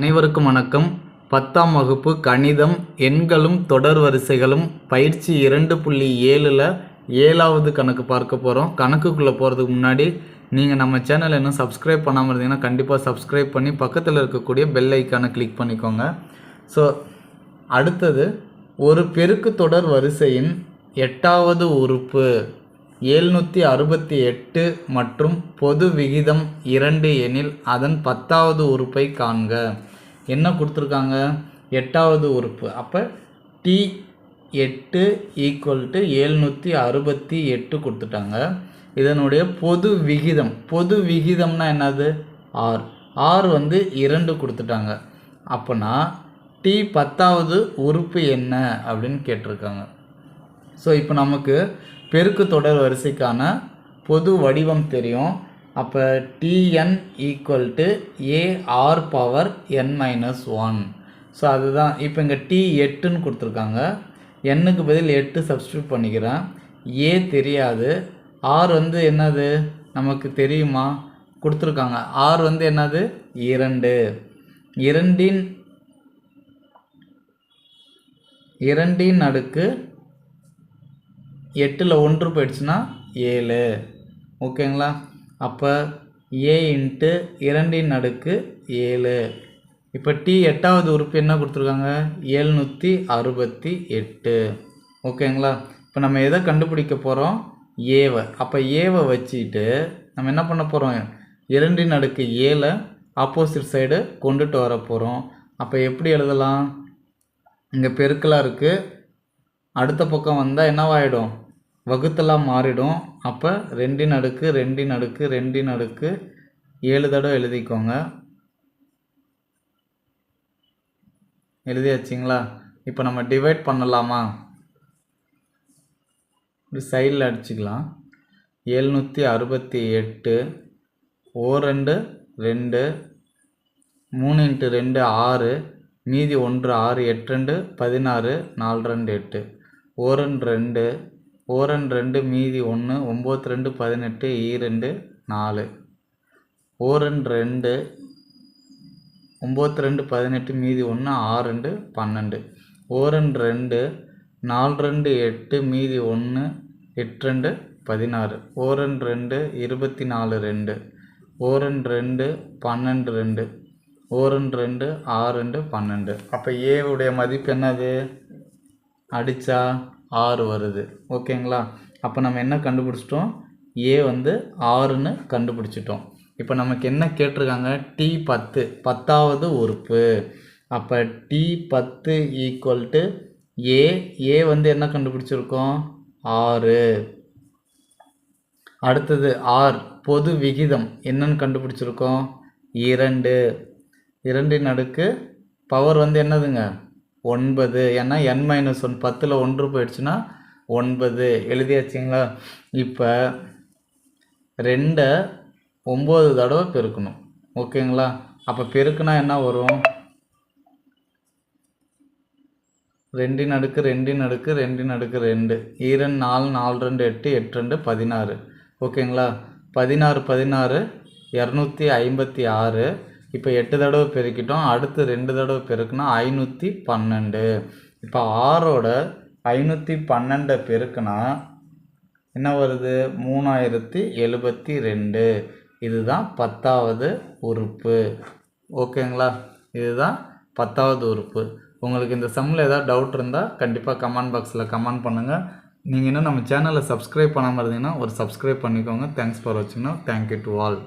அனைவருக்கும் வணக்கம். பத்தாம் வகுப்பு கணிதம் எண்களும் தொடர் வரிசைகளும் பயிற்சி இரண்டு புள்ளி ஏழில் ஏழாவது கணக்கு பார்க்க போகிறோம் கணக்குக்குள்ளே போகிறதுக்கு முன்னாடி நீங்கள் நம்ம சேனல் இன்னும் சப்ஸ்கிரைப் பண்ணாமல் இருந்தீங்கன்னா கண்டிப்பாக சப்ஸ்கிரைப் பண்ணி பக்கத்தில் இருக்கக்கூடிய பெல் ஐக்கானை கிளிக் பண்ணிக்கோங்க. ஸோ அடுத்தது ஒரு பெருக்கு தொடர் வரிசையின் எட்டாவது உறுப்பு எழுநூற்றி அறுபத்தி எட்டு மற்றும் பொது விகிதம் இரண்டு எனில் அதன் பத்தாவது உறுப்பை காண்க. என்ன கொடுத்துருக்காங்க? எட்டாவது உறுப்பு. அப்போ டி எட்டு ஈக்குவல் டு எழுநூற்றி அறுபத்தி எட்டு கொடுத்துட்டாங்க. இதனுடைய பொது விகிதம். பொது விகிதம்னா என்னது? ஆர் ஆர் வந்து இரண்டு கொடுத்துட்டாங்க. அப்போனா டி பத்தாவது உறுப்பு என்ன அப்படின்னு கேட்டிருக்காங்க. ஸோ இப்போ நமக்கு பெருக்கு தொடர் வரிசைக்கான பொது வடிவம் தெரியும். அப்போ TN equal to AR power N minus one so அதுதான். இப்போ இங்கே டி எட்டுன்னு கொடுத்துருக்காங்க. எண்ணுக்கு பதில் எட்டு சப்ஸ்டியூட் பண்ணிக்கிறேன். ஏ தெரியாது. ஆர் வந்து என்னது? நமக்கு தெரியுமா? கொடுத்துருக்காங்க. ஆர் வந்து என்னது? இரண்டு. இரண்டின் இரண்டின் அடுக்கு எட்டில் ஒன்று போயிடுச்சுன்னா ஏழு. ஓகேங்களா? அப்போ ஏ இன்ட்டு இரண்டின் அடுக்கு ஏழு. இப்போ டி எட்டாவது உறுப்பு என்ன கொடுத்துருக்காங்க? ஏழ்நூற்றி அறுபத்தி எட்டு. ஓகேங்களா? இப்போ நம்ம எதை கண்டுபிடிக்க போகிறோம் ஏவை அப்போ ஏவை வச்சுட்டு நம்ம என்ன பண்ண போகிறோம் இரண்டின் அடுக்கு ஏழை ஆப்போசிட் சைடு கொண்டுட்டு வர போகிறோம் அப்போ எப்படி எழுதலாம்? இங்கே பெருக்கலாக இருக்குது அடுத்த பக்கம் வந்தால் என்னவாயிடும்? வகுத்தலாம் மாறிடும். அப்போ ரெண்டின் அடுக்கு ரெண்டின் அடுக்கு ரெண்டின் அடுக்கு ஏழு தடவை எழுதிக்கோங்க. எழுதியாச்சிங்களா? இப்போ நம்ம டிவைட் பண்ணலாமா? இப்படி சைடில் அடிச்சுக்கலாம். எழுநூற்றி அறுபத்தி எட்டு ஓ ரெண்டு ரெண்டு மூணு இன்ட்டு ரெண்டு ஆறு மீதி ஒன்று ஆறு எட்டு ரெண்டு பதினாறு நாலு ரெண்டு எட்டு. ஓரன் ரெண்டு ஓரன் ரெண்டு மீதி ஒன்று ஒம்பது ரெண்டு பதினெட்டு ஈரெண்டு நாலு. ஓரன் ரெண்டு ஒம்பது ரெண்டு பதினெட்டு மீதி ஒன்று ஆறு ரெண்டு பன்னெண்டு. ஓரன் ரெண்டு நாலு ரெண்டு எட்டு மீதி ஒன்று எட்டு ரெண்டு பதினாறு. ஓரன் ரெண்டு இருபத்தி நாலு ரெண்டு. ஓரன் ரெண்டு பன்னெண்டு ரெண்டு. ஓரன் ரெண்டு ஆறு ரெண்டு பன்னெண்டு. அப்போ ஏவுடைய மதிப்பு என்னது? அடித்தா ஆறு வருது. ஓகேங்களா? அப்போ நம்ம என்ன கண்டுபிடிச்சிட்டோம்? ஏ வந்து ஆறுன்னு கண்டுபிடிச்சிட்டோம். இப்போ நமக்கு என்ன கேட்டிருக்காங்க? டி பத்து பத்தாவது உறுப்பு. அப்போ டி பத்து ஈக்குவல் டு ஏ ஏ வந்து என்ன கண்டுபிடிச்சிருக்கோம்? ஆறு. அடுத்தது ஆர் பொது விகிதம் என்னன்னு கண்டுபிடிச்சிருக்கோம்? இரண்டு. இரண்டின் அடுக்கு பவர் வந்து என்னதுங்க? ஒன்பது. ஏன்னா என் மைனஸ் ஒன் பத்தில் ஒன்று போயிடுச்சுன்னா ஒன்பது. எழுதியாச்சுங்களா? இப்போ ரெண்டை ஒம்பது தடவை பெருக்கணும். ஓகேங்களா? அப்போ பெருக்குனா என்ன வரும்? ரெண்டின் அடுக்கு ரெண்டின் அடுக்கு ரெண்டின் அடுக்கு ரெண்டு. ஈரன் நாலு நாலு ரெண்டு எட்டு எட்டு ரெண்டு பதினாறு. ஓகேங்களா? பதினாறு பதினாறு இரநூத்தி ஐம்பத்தி ஆறு. இப்போ எட்டு தடவை பெருக்கிட்டோம் அடுத்து ரெண்டு தடவை பெருக்குனா ஐநூற்றி பன்னெண்டு. இப்போ ஆறோட ஐநூற்றி பன்னெண்டை பெருக்குனா என்ன வருது? மூணாயிரத்தி எழுபத்தி ரெண்டு. இதுதான் பத்தாவது உறுப்பு. ஓகேங்களா இதுதான் பத்தாவது உறுப்பு. உங்களுக்கு இந்த சம்மில் ஏதாவது டவுட் இருந்தால் கண்டிப்பாக கமெண்ட் பாக்ஸில் கமெண்ட் பண்ணுங்கள் நீங்கள் இன்னும் நம்ம சேனலை சப்ஸ்கிரைப் பண்ணாமல் இருந்தீங்கன்னா ஒரு சப்ஸ்கிரைப் பண்ணிக்கோங்க. தேங்க்ஸ் ஃபார் வாட்சிங்னா தேங்க்யூ டு ஆல்